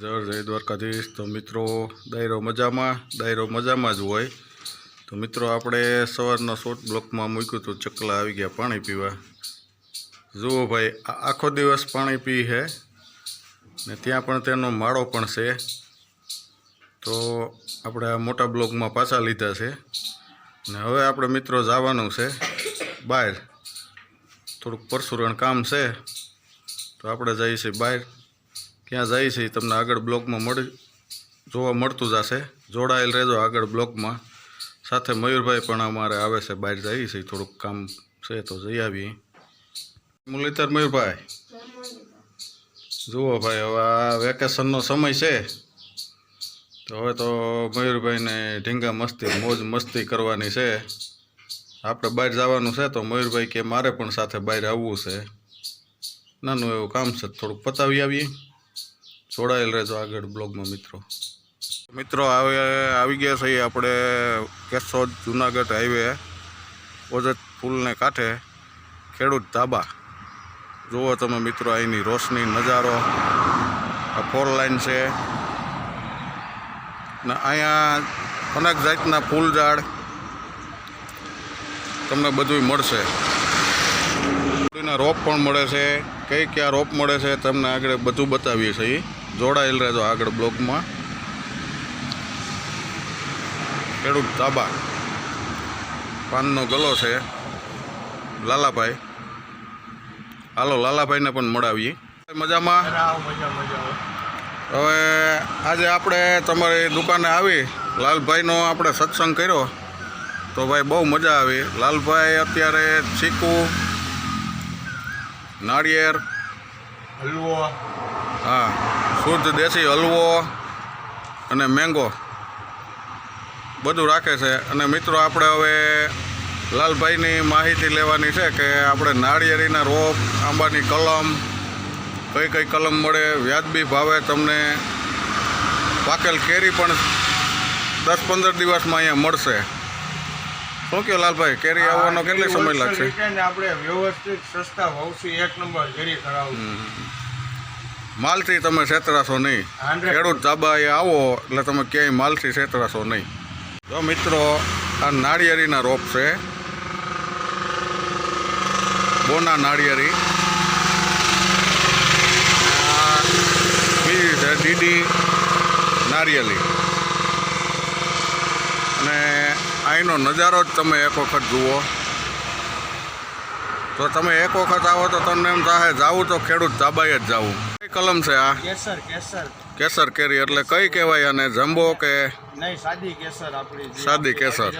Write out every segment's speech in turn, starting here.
જય જય દ્વારકાધીશ. તો મિત્રો, દાયરો મજામાં? દાયરો મજામાં જ હોય. તો મિત્રો, આપણે સવારના શોર્ટ બ્લોકમાં મૂક્યું હતું, ચકલા આવી ગયા પાણી પીવા. જુઓ ભાઈ આખો દિવસ પાણી પી છે ને ત્યાં પણ તેનો માળો પણ છે. તો આપણે આ મોટા બ્લોકમાં પાછા લીધા છે. ને હવે આપણે મિત્રો જવાનું છે બહાર. થોડુંક પરસુરણ કામ છે. તો આપણે જઈએ છીએ બહાર. ક્યાં જાય છે એ તમને આગળ બ્લોકમાં મળી જોવા મળતું જશે. જોડાયેલ રહેજો આગળ બ્લોકમાં. સાથે મયુરભાઈ પણ અમારે આવે છે, બહાર જઈએ છીએ થોડુંક કામ છે તો જઈ આવીએ. મુરલીધર મયુરભાઈ. જુઓ ભાઈ, હવે આ વેકેશનનો સમય છે. તો હવે તો મયુરભાઈને ઢીંગા મસ્તી, મોજ મસ્તી કરવાની છે. આપણે બહાર જવાનું છે તો મયુરભાઈ કે મારે પણ સાથે બહાર આવવું છે. નાનું એવું કામ છે, થોડુંક પતાવી આવીએ. જોડાયેલ રહેજો આગળ બ્લોગમાં, મિત્રો. મિત્રો, હવે આવી ગયા છીએ આપણે કેશોદ જુનાગઢ હાઈવે, ઓજત પુલને કાંઠે, ખેડૂત ધાબા. જુઓ તમે મિત્રો અહીંની રોશની, નજારો. આ ફોર લાઈન છે. ને અહીંયા અનેક જાતના ફૂલ ઝાડ તમને બધું મળશે. રોપ પણ મળે છે. કઈ કયા રોપ મળે છે, તમને આગળ બધું બતાવીએ છીએ. જોડાયેલ રહેજો આગળ બ્લોગમાં ખેડૂત તાબા. પાનનો ગલો છે. લાલાભાઈ. હાલો લાલાભાઈને પણ મળાવીએ. મજામાં. હવે આજે આપણે તમારી દુકાને આવી. લાલભાઈનો આપણે સત્સંગ કર્યો. તો ભાઈ બહુ મજા આવી. લાલભાઈ અત્યારે ચીકુ નાળિયેર હલવો. હા. શુદ્ધ દેશી હલવો અને મેંગો બધું રાખે છે. અને મિત્રો આપણે હવે લાલભાઈની માહિતી લેવાની છે કે આપણે નાળિયેરીના રોપ આંબાની કલમ કઈ કઈ કલમ મળે વ્યાજબી ભાવે તમને પાકેલ કેરી પણ દસ પંદર દિવસમાં અહીંયા મળશે. શું કહો લાલભાઈ કેરી આવવાનો કેટલો સમય લાગશે? આપણે વ્યવસ્થિત સસ્તા ભાવથી એક નંબર કેરી કરાવું માલથી તમે છેતરાશો નહીં. ખેડૂત ધાબાએ આવો એટલે તમે ક્યાંય માલથી છેતરાશો નહીં. જો મિત્રો આ નાળિયેરીના રોપ છે. બોના નાળિયેરી. આ બીજી છે ડીડી નારિયેલી અને અહીંનો નજારો જ તમે એક વખત જુઓ. તો તમે એક વખત આવો તો તમને એમ થાય જાવું તો ખેડૂત ધાબાએ જ જાવું કલમ છે આ? કેસર કેસર. કેસર કેરી એટલે કઈ કહેવાય અને જમ્બો કે નહીં સાદી કેસર આપણી સાદી કેસર.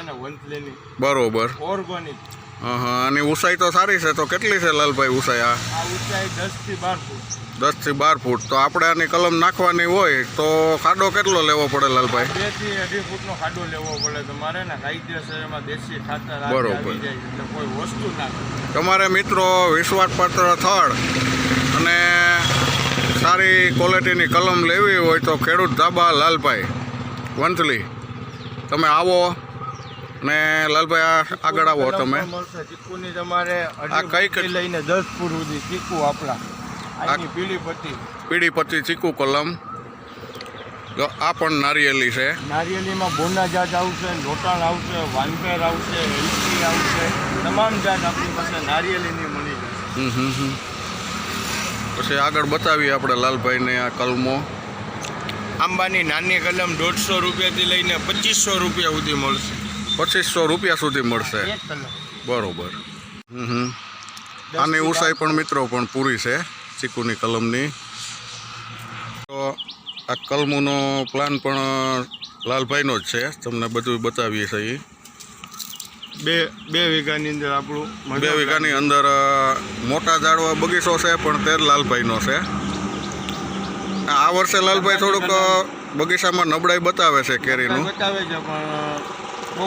બરોબર. ઓર્ગોનિક. હા હા અને ઊંચાઈ તો સારી છે તો કેટલી છે લાલભાઈ ઊંચાઈ આ? ઊંચાઈ દસથી બાર ફૂટ. દસથી બાર ફૂટ. તો આપણે આની કલમ નાખવાની હોય તો ખાડો કેટલો લેવો પડે લાલભાઈ? બેથી અઢી ફૂટનો ખાડો લેવો પડે. તમારે ને કાયદેસર એમાં દેશી ખાતર બરોબર. કોઈ વસ્તુ ના તમારે મિત્રો વિશ્વાસપાત્ર થળ અને સારી ક્વોલિટીની કલમ લેવી હોય તો ખેડૂત ધાબા લાલભાઈ વંથલી. તમે આવો ને લાલભાઈ આગળ આવો તમે. ચીકુની તમારે આ કઈ લઈને દસ ફૂટ સુધી ચીકુ આપણા. પીળી પટ્ટી પીળી પત્તી ચીકુ કલમ. જો આ પણ નારિયેલી છે. નારિયેલીમાં બોના જાત આવશે લોટાણ આવશે વાનપેર આવશે એલચી આવશે. તમામ જાત આપણી પાસે નારિયેલીની મળી જશે. હમ હમ હમ. પછી આગળ બતાવીએ આપણે લાલભાઈને આ કલમો. આંબાની નાની કલમ દોઢસો રૂપિયાથી લઈને પચીસો રૂપિયા સુધી મળશે. પચીસો રૂપિયા સુધી મળશે. બરોબર. હમ હમ. આની ઊંચાઈ પણ મિત્રો પણ પૂરી છે ચીકુની કલમની. તો આ કલમોનો પ્લાન પણ લાલભાઈનો જ છે. તમને બધું બતાવીએ છીએ. બે બે વીઘાની અંદર આપણું બે વીઘાની અંદર મોટા ઝાડવા બગીચો છે પણ તે લાલભાઈનો છે. આ વર્ષે લાલભાઈ થોડુંક બગીચામાં નબળાઈ બતાવે છે કેરીનું. બતાવે છે પણ બહુ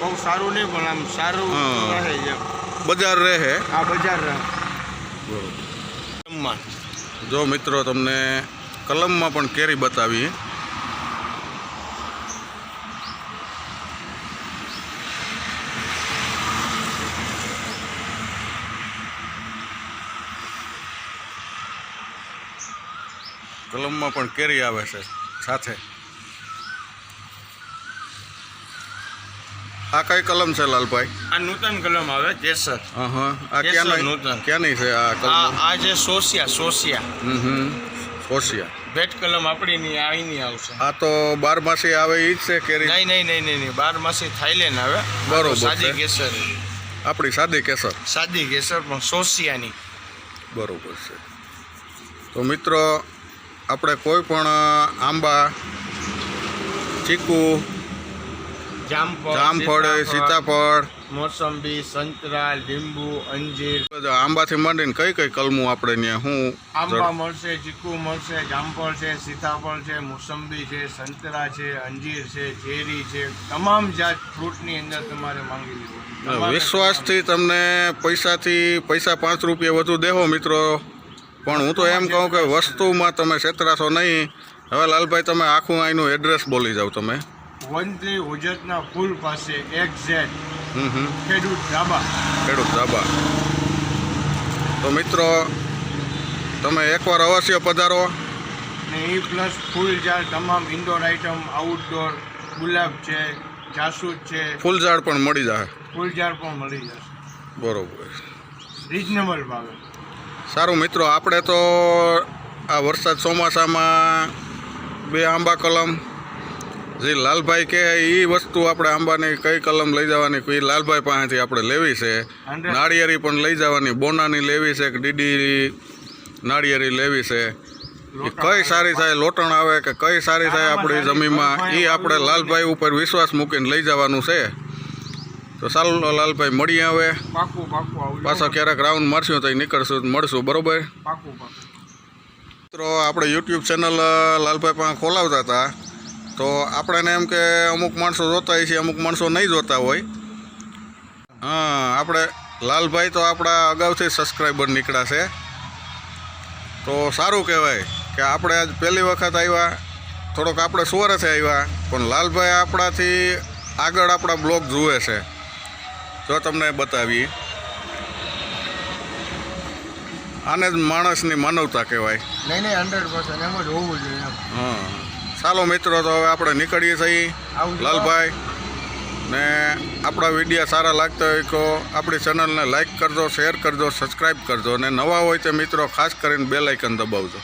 બહુ સારું નહીં પણ આમ સારું. રહે છે. બજાર રહે આ બજાર રહે. બરોબર જો મિત્રો તમને કલમમાં પણ કેરી બતાવી કલમમાં પણ કેરી આવે છે સાથે. આ કઈ કલમ છે લાલભાઈ? આ નૂતન કલમ આવે કેસર. હા આ ક્યાં નૂતન. ક્યાંની છે આ આ કલમ? આ જે સોસિયા સોસિયા. હમ હમ કોશિયા ભેટ કલમ આપણી ની નહીં આવશે. આ તો બારમાસી આવે એ જ છે કેરી? નહીં નહીં નહીં નહીં નહીં. બાર માસી થાઈલેન્ડ આવે. બરોબર સાદી કેસર. આપણી સાદી કેસર. સાદી કેસર પણ સોસિયાની. બરોબર છે. તો મિત્રો આપણે કોઈ પણ આંબા ચીકુ જામફળ જામફળ સીતાફળ મોસંબી સંતરા લીંબુ અંજીર. બધા આંબાથી માંડીને કઈ કઈ કલમું આપણે ત્યાં હું આંબા મળશે ચીકુ મળશે જામફળ છે સીતાફળ છે મોસંબી છે સંતરા છે અંજીર છે ચેરી છે તમામ જાત ફ્રૂટની અંદર તમારે માંગી લીધું વિશ્વાસથી તમને પૈસાથી પૈસા પાંચ રૂપિયા વધુ દેહો મિત્રો. પણ હું તો એમ કહું કે વસ્તુમાં તમે છેતરાશો નહીં. હવે લાલભાઈ તમે આખું અહીંનું એડ્રેસ બોલી જાઓ તમે. વન થ્રી ઉજતના પુલ પાસે એક ઝેડ ખેડૂત ધાબા. ખેડૂત ધાબા. તો મિત્રો તમે એકવાર અવશ્ય પધારો. ને એ પ્લસ ફૂલ ઝાડ તમામ ઇન્ડોર આઇટમ આઉટડોર ગુલાબ છે જાસૂદ છે. ફૂલઝાડ પણ મળી જાય. ફૂલ ઝાડ પણ મળી જશે. બરોબર. રિઝનેબલ ભાવે. સારું મિત્રો આપણે તો આ વરસાદ ચોમાસામાં બે આંબા કલમ જે લાલભાઈ કહે એ વસ્તુ આપણે આંબાની કઈ કલમ લઈ જવાની એ લાલભાઈ પાસેથી આપણે લેવી છે. નાળિયેરી પણ લઈ જવાની બોનાની લેવી છે કે ડીડી નાળિયેરી લેવી છે. એ કઈ સારી થાય લોટણ આવે કે કઈ સારી થાય આપણી જમીનમાં એ આપણે લાલભાઈ ઉપર વિશ્વાસ મૂકીને લઈ જવાનું છે. તો ચાલો લાલભાઈ મળીએ હવે. પાછા ક્યારેક રાઉન્ડ મારશું તો નીકળશું મળશું બરોબર? મિત્રો આપણે યુટ્યુબ ચેનલ લાલભાઈ પણ ખોલાવતા હતા. તો આપણને એમ કે અમુક માણસો જોતા હોય છે અમુક માણસો નહીં જોતા હોય. હા આપણે લાલભાઈ તો આપણા અગાઉથી સબસ્ક્રાઈબર નીકળ્યા છે. તો સારું કહેવાય કે આપણે આજ પહેલી વખત આવ્યા. થોડોક આપણે સુવરથી આવ્યા પણ લાલભાઈ આપણાથી આગળ આપણા બ્લોગ જુએ છે. જો તમને બતાવીએ. આને જ માણસની માનવતા કહેવાય. નહીં નહીં હંડ્રેડ પર્સન્ટ એમ જ હોવું જોઈએ હા. ચાલો મિત્રો તો હવે આપણે નીકળીએ છીએ લાલભાઈ. ને આપણા વિડીયા સારા લાગતા હોય તો આપણી ચેનલને લાઇક કરજો શેર કરજો સબસ્ક્રાઈબ કરજો. અને નવા હોય તો મિત્રો ખાસ કરીને બેલાઇકન દબાવજો.